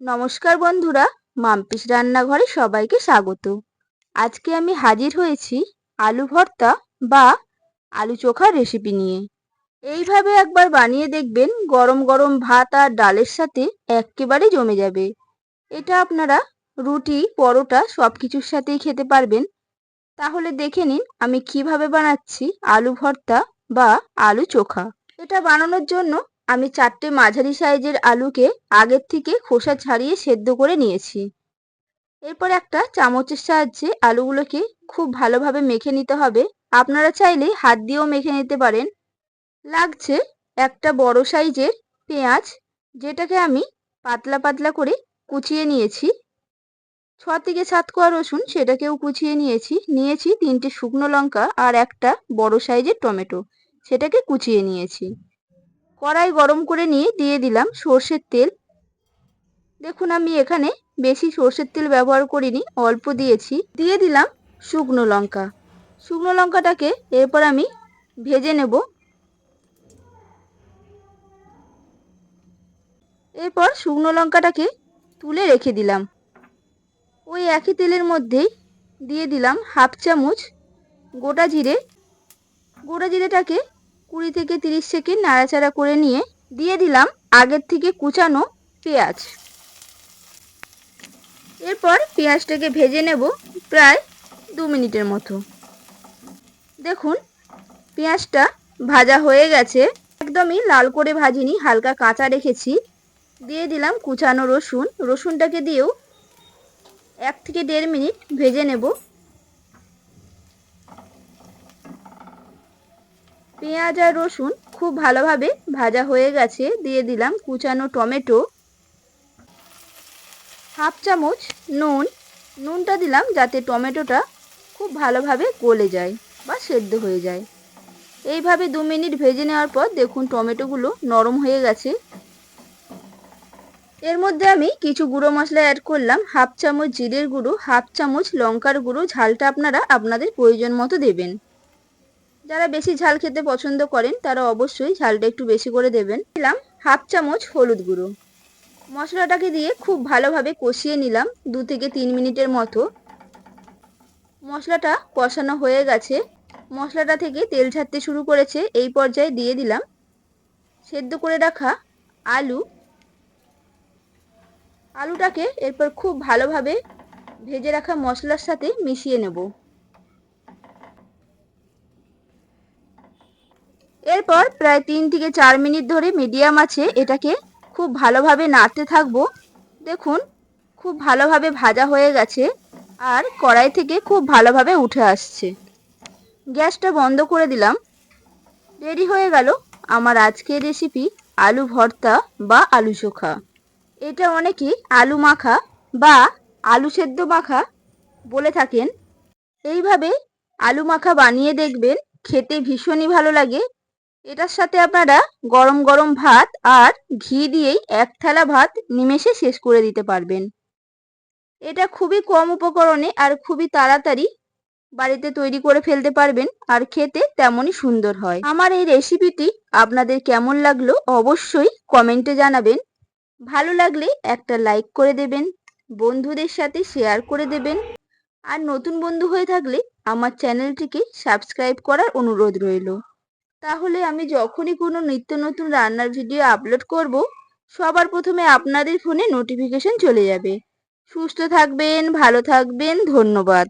নমস্কার বন্ধুরা, মাম্পিস রান্নাঘরে সবাইকে স্বাগত। আজকে আমি হাজির হয়েছি আলু ভর্তা বা আলু চোখার রেসিপি নিয়ে। এইভাবে একবার বানিয়ে দেখবেন গরম গরম ভাত আর ডালের সাথে একেবারে জমে যাবে। এটা আপনারা রুটি, পরোটা সব কিছুর সাথেই খেতে পারবেন। তাহলে দেখে নিন আমি কীভাবে বানাচ্ছি আলু ভর্তা বা আলু চোখা। এটা বানানোর জন্য আমি চারটে মাঝারি সাইজের আলুকে আগের থেকে খোসা ছাড়িয়ে সেদ্ধ করে নিয়েছি। এরপর একটা চামচের সাহায্যে আলুগুলোকে খুব ভালোভাবে মেখে নিতে হবে। আপনারা চাইলে হাত দিয়েও মেখে নিতে পারেন। লাগছে একটা বড় সাইজের পেঁয়াজ, যেটাকে আমি পাতলা পাতলা করে কুচিয়ে নিয়েছি। ছ থেকে সাত কোয়া রসুন সেটাকেও কুচিয়ে নিয়েছি। নিয়েছি তিনটে শুকনো লঙ্কা আর একটা বড় সাইজের টমেটো, সেটাকে কুচিয়ে নিয়েছি। কড়াই গরম করে নিয়ে দিয়ে দিলাম সর্ষের তেল। দেখুন আমি এখানে বেশি সর্ষের তেল ব্যবহার করিনি, অল্প দিয়েছি। দিয়ে দিলাম শুকনো লঙ্কা। শুকনো লঙ্কাটাকে এরপর আমি ভেজে নেব। এরপর শুকনো লঙ্কাটাকে তুলে রেখে দিলাম। ওই একই তেলের মধ্যেই দিয়ে দিলাম হাফ চামচ গোটা জিরে। গোটা জিরেটাকে কুড়ি থেকে তিরিশ সেকেন্ড নাড়াচাড়া করে নিয়ে দিয়ে দিলাম আগের থেকে কুচানো পেঁয়াজ। এরপর পেঁয়াজটাকে ভেজে নেব প্রায় দু মিনিটের মতো। দেখুন, পেঁয়াজটা ভাজা হয়ে গেছে। একদমই লাল করে ভাজিনি, হালকা কাঁচা রেখেছি। দিয়ে দিলাম কুচানো রসুন। রসুনটাকে দিয়েও এক থেকে দেড় মিনিট ভেজে নেব। পেঁয়াজ আর রসুন খুব ভালোভাবে ভাজা হয়ে গেছে, দিয়ে দিলাম কুচানো টমেটো। হাফ চামচ নুন, নুনটা দিলাম যাতে টমেটোটা খুব ভালোভাবে গলে যায় বা সেদ্ধ হয়ে যায়। এইভাবে দু মিনিট ভেজে নেওয়ার পর দেখুন টমেটোগুলো নরম হয়ে গেছে। এর মধ্যে আমি কিছু গুঁড়ো মশলা অ্যাড করলাম, হাফ চামচ জিরের গুঁড়ো, হাফ চামচ লঙ্কার গুঁড়ো, ঝালটা আপনারা আপনাদের প্রয়োজন মতো দেবেন। যারা বেশি ঝাল খেতে পছন্দ করেন, তারা অবশ্যই ঝালটা একটু বেশি করে দেবেন। দিলাম হাফ চামচ হলুদ গুঁড়ো। মশলাটাকে দিয়ে খুব ভালোভাবে কষিয়ে নিলাম দু থেকে তিন মিনিটের মতো। মশলাটা কষানো হয়ে গেছে। মশলাটা থেকে তেল ছাড়তে শুরু করেছে, এই পর্যায়ে দিয়ে দিলাম সেদ্ধ করে রাখা আলু। আলুটাকে এরপর খুব ভালোভাবে ভেজে রাখা মশলার সাথে মিশিয়ে নেব। এরপর প্রায় তিন থেকে চার মিনিট ধরে মিডিয়াম আছে এটাকে খুব ভালোভাবে নাড়তে থাকব। দেখুন, খুব ভালোভাবে ভাজা হয়ে গেছে আর কড়াই থেকে খুব ভালোভাবে উঠে আসছে। গ্যাসটা বন্ধ করে দিলাম। রেডি হয়ে গেল আমার আজকের রেসিপি আলু ভর্তা বা আলু চোখা। এটা অনেকে আলু মাখা বা আলু সেদ্ধ মাখা বলে থাকেন। এইভাবে আলু মাখা বানিয়ে দেখবেন, খেতে ভীষণই ভালো লাগে এটার সাথে আপনারা গরম গরম ভাত আর ঘি দিয়েই এক থালা ভাত নিমেষে শেষ করে দিতে পারবেন। এটা খুবই কম উপকরণে আর খুবই তাড়াতাড়ি বাড়িতে তৈরি করে ফেলতে পারবেন আর খেতে তেমনই সুন্দর হয়। আমার এই রেসিপিটি আপনাদের কেমন লাগল অবশ্যই কমেন্টে জানাবেন। ভালো লাগলে একটা লাইক করে দেবেন, বন্ধুদের সাথে শেয়ার করে দেবেন আর নতুন বন্ধু হয়ে থাকলে আমার চ্যানেলটিকে সাবস্ক্রাইব করার অনুরোধ রইল। তাহলে আমি যখনই কোনো নিত্য নতুন রান্নার ভিডিও আপলোড করব, সবার প্রথমে আপনাদের ফোনে নোটিফিকেশন চলে যাবে। সুস্থ থাকবেন, ভালো থাকবেন, ধন্যবাদ।